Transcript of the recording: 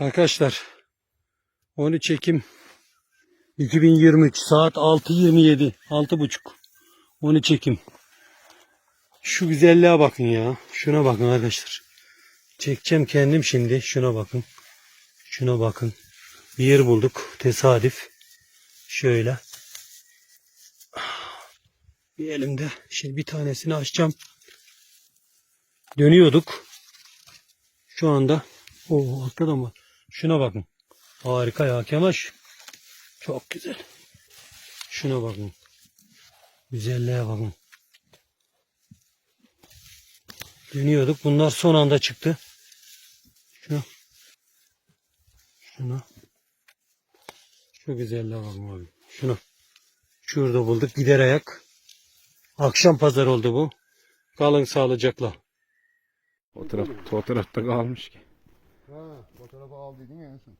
Arkadaşlar 13 Ekim 2023 saat 6.27 6.30 13 Ekim Şu güzelliğe bakın ya. Şuna bakın arkadaşlar. Çekeceğim kendim şimdi. Şuna bakın. Şuna bakın. Bir yer bulduk. Tesadüf. Şöyle. Bir elimde. Şimdi bir tanesini açacağım. Dönüyorduk. Şu anda. Oo da var. Şuna bakın. Harika ya Kemal. Çok güzel. Şuna bakın. Güzelliğe bakın. Dönüyorduk. Bunlar son anda çıktı. Şuna. Şuna. Şu güzelliğe bakın abi. Şuna. Şurada bulduk. Gider ayak. Akşam pazar oldu bu. Kalın sağlıcakla. O taraf, o tarafta kalmış ki. Ha, fotoğrafı al dedin ya en son.